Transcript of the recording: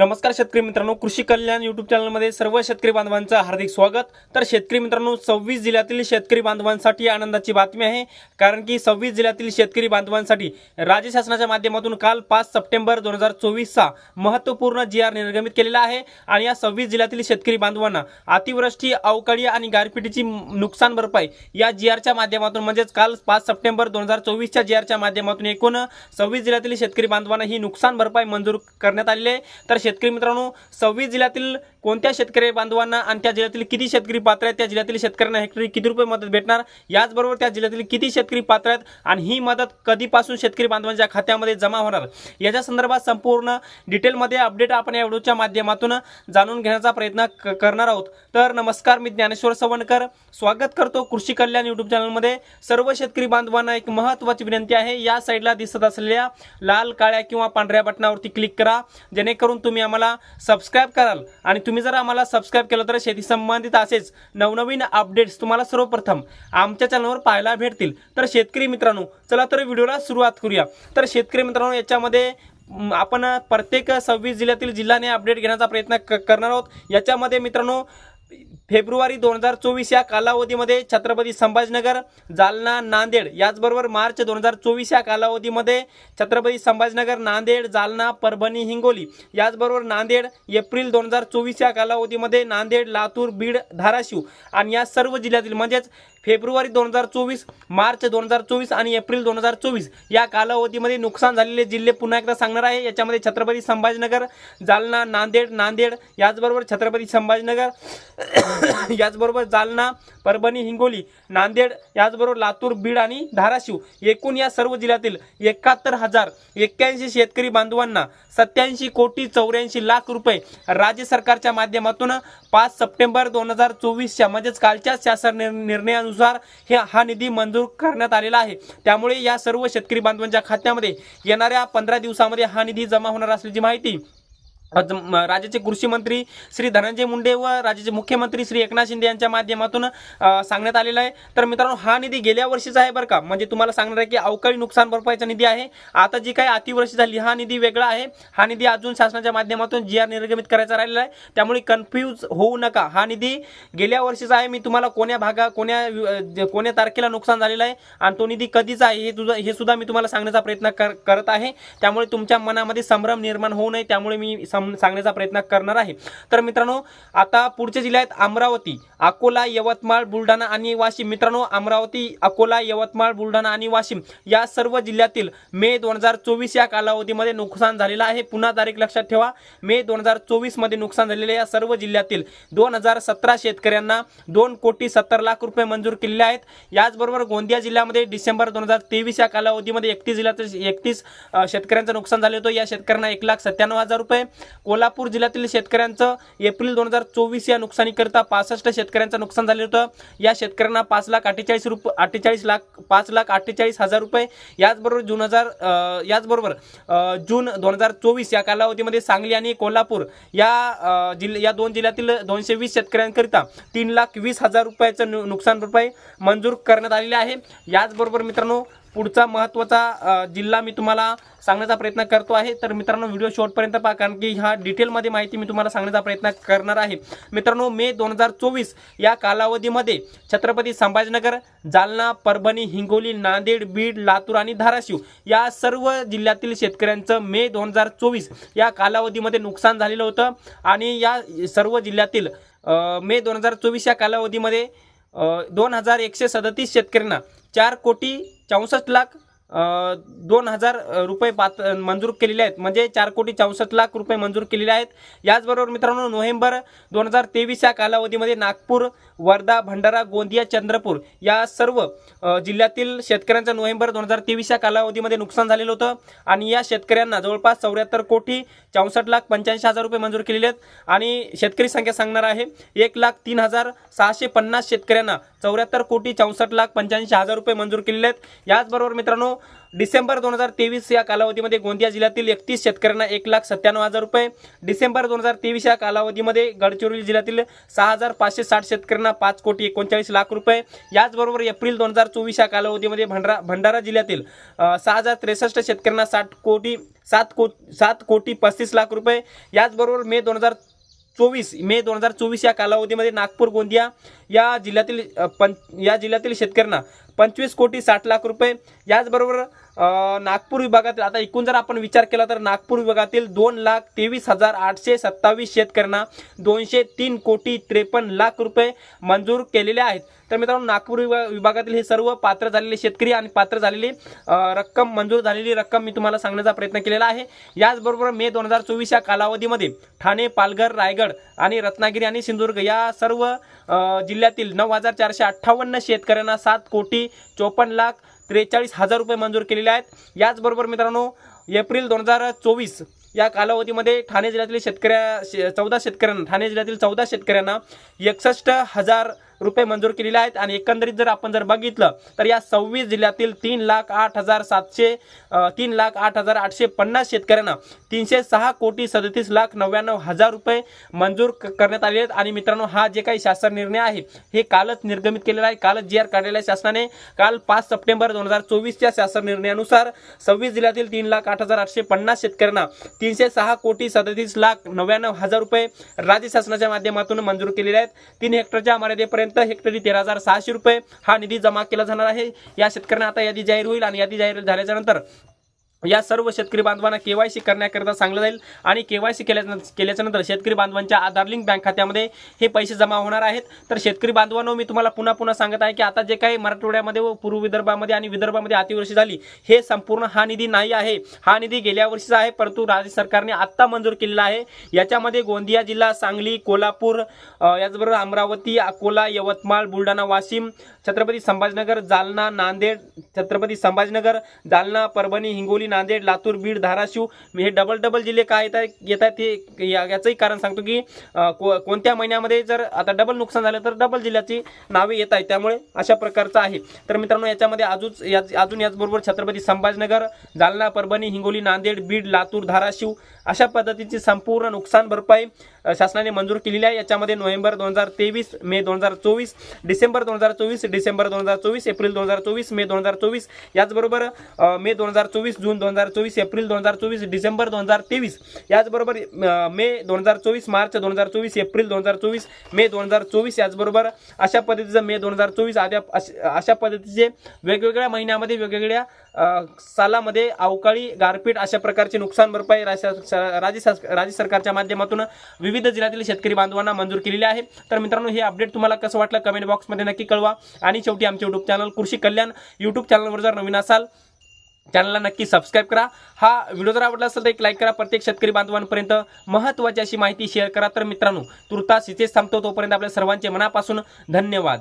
नमस्कार शेतकरी मित्रांनो कृषी कल्याण युट्यूब चॅनलमध्ये सर्व शेतकरी बांधवांचं हार्दिक स्वागत. तर शेतकरी मित्रांनो सव्वीस जिल्ह्यातील शेतकरी बांधवांसाठी आनंदाची बातमी आहे. कारण की सव्वीस जिल्ह्यातील शेतकरी बांधवांसाठी राज्य शासनाच्या माध्यमातून काल पाच सप्टेंबर दोन हजार चोवीसचा महत्त्वपूर्ण जी आर निर्गमित केलेला आहे. आणि या सव्वीस जिल्ह्यातील शेतकरी बांधवांना अतिवृष्टी अवकाळी आणि गारपिटीची नुकसान भरपाई या जी आरच्या माध्यमातून म्हणजेच काल पाच सप्टेंबर दोन हजार चोवीसच्या जी आरच्या माध्यमातून एकूण सव्वीस जिल्ह्यातील शेतकरी बांधवांना ही नुकसान भरपाई मंजूर करण्यात आलेली आहे. तर शेतकरी मित्रांनो सव्वीस जिल्ह्यातील कोणत्या शेतकरी बांधवांना आणि त्या जिल्ह्यातील किती शेतकरी पात्र आहेत त्या जिल्ह्यातील शेतकऱ्यांना हेक्टरी किती रुपये मदत भेटणार याचबरोबर त्या जिल्ह्यातील किती शेतकरी पात्र आहेत आणि ही मदत कधीपासून शेतकरी बांधवांच्या खात्यामध्ये जमा होणार? याच्या संदर्भात संपूर्ण डिटेलमध्ये अपडेट आपण या व्हिडिओच्या माध्यमातून जाणून घेण्याचा प्रयत्न क- करणार आहोत. तर नमस्कार मी ज्ञानेश्वर सवणकर. स्वागत करतो कृषी कल्याण युट्यूब चॅनलमध्ये. सर्व शेतकरी बांधवांना एक महत्त्वाची विनंती आहे या साईडला दिसत असलेल्या लाल काळ्या किंवा पांढऱ्या बटनावरती क्लिक करा जेणेकरून तुम्ही आम्हाला सबस्क्राईब कराल आणि तुम्ही तुम्ही जर आम्हाला सबस्क्राईब केलं तर शेती संबंधित असेच नवनवीन अपडेट्स तुम्हाला सर्वप्रथम आमच्या चॅनलवर पाहायला भेटतील. तर शेतकरी मित्रांनो चला तर व्हिडिओला सुरुवात करूया. तर शेतकरी मित्रांनो याच्यामध्ये आपण प्रत्येक सव्वीस जिल्ह्यातील जिल्ह्याने अपडेट घेण्याचा प्रयत्न क- करणार आहोत. याच्यामध्ये मित्रांनो फेब्रुवारी दोन हजार चोवीस या कालावधीमध्ये छत्रपती संभाजीनगर जालना नांदेड याचबरोबर मार्च दोन हजार चोवीस या कालावधीमध्ये छत्रपती संभाजीनगर नांदेड जालना परभणी हिंगोली याचबरोबर नांदेड एप्रिल दोन हजार चोवीस या कालावधीमध्ये नांदेड लातूर बीड धाराशिव आणि या सर्व जिल्ह्यातील म्हणजेच फेब्रुवारी दोन हजार चोवीस मार्च दोन हजार चोवीस आणि एप्रिल दोन हजार चोवीस या कालावधीमध्ये नुकसान झालेले जिल्हे पुन्हा एकदा सांगणार आहे. याच्यामध्ये छत्रपती संभाजीनगर जालना नांदेड नांदेड याचबरोबर छत्रपती संभाजीनगर याचबरोबर जालना परभणी हिंगोली नांदेड याचबरोबर लातूर बीड आणि धाराशिव एकूण या सर्व जिल्ह्यातील एकाहत्तर हजार एक्क्याऐंशी शेतकरी बांधवांना सत्याऐंशी कोटी चौऱ्याऐंशी लाख रुपये राज्य सरकारच्या माध्यमातून पाच सप्टेंबर दोन हजार चोवीसच्या म्हणजेच कालच्या शासन निर्णयानुसार निर्णयानुसार हे हा निधी मंजूर करण्यात आलेला आहे. त्यामुळे या सर्व शेतकरी बांधवांच्या खात्यामध्ये येणाऱ्या पंधरा दिवसामध्ये हा निधी जमा होणार असल्याची माहिती राज्याचे कृषी मंत्री श्री धनंजय मुंडे व राज्याचे मुख्यमंत्री श्री एकनाथ शिंदे यांच्या माध्यमातून सांगण्यात आलेला आहे. तर मित्रांनो हा निधी गेल्या वर्षीचा आहे बरं का? म्हणजे तुम्हाला सांगणार आहे की अवकाळी नुकसान भरपाईचा निधी आहे. आता जी काही अतिवृष्टी झाली हा निधी वेगळा आहे. हा निधी अजून शासनाच्या माध्यमातून जी आर निर्गमित करायचा राहिलेला आहे. त्यामुळे कन्फ्यूज होऊ नका. हा निधी गेल्या वर्षीचा आहे. मी तुम्हाला कोण्या भागा कोण्या कोण्या तारखेला नुकसान झालेलं आहे आणि तो निधी कधीचा आहे हे तुझं हे सुद्धा मी तुम्हाला सांगण्याचा प्रयत्न कर करत आहे. त्यामुळे तुमच्या मनामध्ये संभ्रम निर्माण होऊ नये. त्यामुळे मी सम सांगण्याचा प्रयत्न करणार आहे. तर मित्रांनो आता पुढचे जिल्हे आहेत अमरावती अकोला यवतमाळ बुलढाणा आणि वाशिम. मित्रांनो अमरावती अकोला यवतमाळ बुलढाणा आणि वाशिम या सर्व जिल्ह्यातील मे दोन हजार चोवीस या कालावधीमध्ये नुकसान झालेलं आहे. पुन्हा तारीख लक्षात ठेवा. मे दोन हजार चोवीसमध्ये नुकसान झालेल्या या सर्व जिल्ह्यातील दोन हजार सतरा शेतकऱ्यांना दोन कोटी सत्तर लाख रुपये मंजूर केलेले आहेत. याचबरोबर गोंदिया जिल्ह्यामध्ये डिसेंबर दोन हजार तेवीस या कालावधीमध्ये एकतीस जिल्ह्यातील एकतीस शेतकऱ्यांचं नुकसान झालं होतं. या शेतकऱ्यांना एक लाख सत्त्याण्णव हजार रुपये. कोल्हापूर जिल्ह्यातील शेतकऱ्यांचं एप्रिल दोन हजार चोवीस या नुकसानीकरिता पासष्ट शेतकऱ्यांचं नुकसान झालं होतं. या शेतकऱ्यांना पाच लाख अठ्ठेचाळीस रुपये अठ्ठेचाळीस लाख पाच लाख अठ्ठेचाळीस हजार रुपये. याचबरोबर जून हजार याचबरोबर जून दोन हजार चोवीस या कालावधीमध्ये सांगली आणि कोल्हापूर या अं, या दोन जिल्ह्यातील दोनशे वीस शेतकऱ्यांकरिता तीन लाख वीस हजार रुपयाचं नु- नुकसान भरपाई मंजूर करण्यात आलेली आहे. याचबरोबर मित्रांनो पुढचा महत्त्वाचा जिल्हा मी तुम्हाला सांगण्याचा प्रयत्न करतो आहे. तर मित्रांनो व्हिडिओ शॉर्टपर्यंत पहा कारण की ह्या डिटेलमध्ये माहिती मी तुम्हाला सांगण्याचा प्रयत्न करणार आहे. मित्रांनो मे दोन हजार चोवीस या कालावधीमध्ये छत्रपती संभाजीनगर जालना परभणी हिंगोली नांदेड बीड लातूर आणि धाराशिव या सर्व जिल्ह्यातील शेतकऱ्यांचं मे दोन हजार चोवीस या कालावधीमध्ये नुकसान झालेलं होतं. आणि या सर्व जिल्ह्यातील मे दोन हजार चोवीस या कालावधीमध्ये दोन हजार एकशे सदतीस शेतकऱ्यांना चार कोटी चौसष्ट लाख दोन हजार रुपये पात मंजूर केलेले आहेत. म्हणजे चार कोटी चौसष्ट लाख रुपये मंजूर केलेले आहेत. याचबरोबर मित्रांनो नोव्हेंबर दोन हजार तेवीस या कालावधीमध्ये नागपूर वर्धा भंडारा गोंदिया चंद्रपूर या सर्व जिल्ह्यातील शेतकऱ्यांचं नोव्हेंबर दोन हजार तेवीस या कालावधीमध्ये नुकसान झालेलं होतं. आणि या शेतकऱ्यांना जवळपास चौऱ्याहत्तर कोटी चौसष्ट लाख पंच्याऐंशी हजार रुपये मंजूर केलेले आहेत. आणि शेतकरी संख्या सांगणार आहे एक लाख तीन हजार सहाशे पन्नास शेतकऱ्यांना चौऱ्याहत्तर कोटी चौसष्ट लाख पंच्याऐंशी हजार रुपये मंजूर केलेले आहेत. याचबरोबर मित्रांनो डिसेंबर दोन हजार तेवीस या कालावधीमध्ये गोंदिया जिल्ह्यातील एकतीस शेतकऱ्यांना एक लाख सत्त्याण्णव हजार रुपये डिसेंबर दोन हजार तेवीस या कालावधीमध्ये गडचिरोली जिल्ह्यातील सहा हजार पाचशे साठ शेतकऱ्यांना पाच कोटी एकोणचाळीस लाख रुपये. याचबरोबर एप्रिल दोन हजार चोवीस या कालावधीमध्ये भंडारा भंडारा जिल्ह्यातील सहा हजार त्रेसष्ट शेतकऱ्यांना साठ कोटी सात को सात कोटी पस्तीस लाख रुपये. याचबरोबर मे दोन हजार चोवीस मे दोन हजार चोवीस या कालावधीमध्ये नागपूर गोंदिया या जिल्ह्यातील पं या जिल्ह्यातील शेतकऱ्यांना पंचवीस कोटी साठ लाख रुपये. याचबरोबर नागपूर विभागातील आता एकूण जर आपण विचार केला तर नागपूर विभागातील दोन लाख तेवीस हजार आठशे सत्तावीस शेतकऱ्यांना दोनशे तीन कोटी त्रेपन्न लाख रुपये मंजूर केलेले आहेत. तर मित्रांनो नागपूर विभा- विभागातील हे सर्व पात्र झालेले शेतकरी आणि पात्र झालेली रक्कम मंजूर झालेली रक्कम मी तुम्हाला सांगण्याचा प्रयत्न केलेला आहे. याचबरोबर मे दोन हजार चोवीस या कालावधीमध्ये ठाणे पालघर रायगड आणि रत्नागिरी आणि सिंधुदुर्ग या सर्व जिल्ह्यातील नऊ हजार चारशे अठ्ठावन्न शेतकऱ्यांना सात कोटी चोपन्न लाख त्रेचाळीस हजार रुपये मंजूर केलेले आहेत. याचबरोबर मित्रांनो एप्रिल दोन हजार चोवीस या कालावधीमध्ये ठाणे जिल्ह्यातील शेतकऱ्या शे- चौदा शेतकऱ्यांना ठाणे जिल्ह्यातील चौदा शेतकऱ्यांना एकसष्ट हजार रुपये मंजूर केलेले आहेत. आणि एकंदरीत जर आपण जर बघितलं तर या सव्वीस जिल्ह्यातील तीन लाख आठ हजार सातशे तीन लाख आठ हजार आठशे पन्नास शेतकऱ्यांना तीनशे सहा कोटी सदतीस लाख नव्याण्णव हजार रुपये मंजूर क- करण्यात आले आहेत. आणि मित्रांनो हा जे काही शासन निर्णय आहे हे कालच निर्गमित केलेला आहे. कालच जी आर कार्यालय शासनाने काल पाच सप्टेंबर दोन हजार चोवीसच्या शासन निर्णयानुसार सव्वीस जिल्ह्यातील तीन लाख आठ हजार आठशे पन्नास शेतकऱ्यांना तीनशे सहा कोटी सदतीस लाख नव्याण्णव हजार रुपये राज्य शासनाच्या माध्यमातून मंजूर केलेले आहेत. तीन हेक्टरच्या मर्यादेपर्यंत हेक्टरी तेरा हजार सहाशे रुपये हा निधी जमा केला जाणार आहे. या शेतकऱ्यांना आता यादी जाहीर होईल आणि यादी जाहीर झाल्याच्यानंतर या सर्व शेतकरी बांधवांना केवायसी करण्याकरिता सांगलं जाईल आणि केवायसी केल्या केल्याच्यानंतर शेतकरी बांधवांच्या आधार लिंक बँक खात्यामध्ये हे पैसे जमा होणार आहेत. तर शेतकरी बांधवांनो मी तुम्हाला पुन्हा पुन्हा सांगत आहे की आता जे काही मराठवाड्यामध्ये व पूर्व विदर्भामध्ये आणि विदर्भामध्ये अतिवृष्टी झाली हे संपूर्ण हा निधी नाही आहे. हा निधी गेल्या वर्षीचा आहे परंतु राज्य सरकारने आत्ता मंजूर केलेला आहे. याच्यामध्ये गोंदिया जिल्हा सांगली कोल्हापूर याचबरोबर अमरावती अकोला यवतमाळ बुलढाणा वाशिम छत्रपती संभाजीनगर जालना नांदेड छत्रपती संभाजीनगर जालना परभणी हिंगोली नांदेड लातूर बीड धाराशिव हे डबल डबल जिल्हे काय येत आहेत येत आहेत ते या- याचंही कारण सांगतो की को- कोणत्या महिन्यामध्ये जर आता डबल नुकसान झालं तर डबल जिल्ह्याची नावे येत आहेत. त्यामुळे अशा प्रकारचं आहे. तर मित्रांनो याच्यामध्ये अजून याच अजून याचबरोबर छत्रपती संभाजीनगर जालना परभणी हिंगोली नांदेड बीड लातूर धाराशिव अशा पद्धतीची संपूर्ण नुकसान भरपाई शासनाने मंजूर केलेली आहे याच्यामध्ये नोव्हेंबर दोन हजार तेवीस मे दोन हजार चोवीस डिसेंबर दोन हजार चोवीस डिसेंबर दोन हजार चोवीस एप्रिल दोन हजार चोवीस मे दोन हजार चोवीस याचबरोबर मे दोन हजार चोवीस जून दोन हजार चोवीस एप्रिल दोन हजार चोवीस डिसेंबर दोन हजार तेवीस याचबरोबर मे दोन हजार चोवीस मार्च दोन हजार चोवीस एप्रिल दोन हजार चोवीस मे दोन हजार चोवीस याचबरोबर अशा पद्धतीचं मे दोन हजार चोवीस आद्या अश- अशा पद्धतीचे वेगवेगळ्या महिन्यामध्ये वेगवेगळ्या सालामध्ये अवकाळी गारपीट अशा प्रकारची नुकसान भरपाई राशा राज्य राज्य सरकारच्या माध्यमातून विविध जिल्ह्यातील शेतकरी बांधवांना मंजूर केलेली आहे. तर मित्रांनो हे अपडेट तुम्हाला कसं वाटलं कमेंट बॉक्समध्ये नक्की कळवा. आणि शेवटी आमचे युट्यूब चॅनल कृषी कल्याण युट्यूब चॅनलवर जर नवीन असाल चॅनलला नक्की सबस्क्राईब करा. हा व्हिडिओ जर आवडला असेल तर एक लाईक करा. प्रत्येक शेतकरी बांधवांपर्यंत महत्त्वाची अशी माहिती शेअर करा. तर मित्रांनो तुर्तास इथेच थांबतो. तोपर्यंत आपल्या सर्वांचे मनापासून धन्यवाद.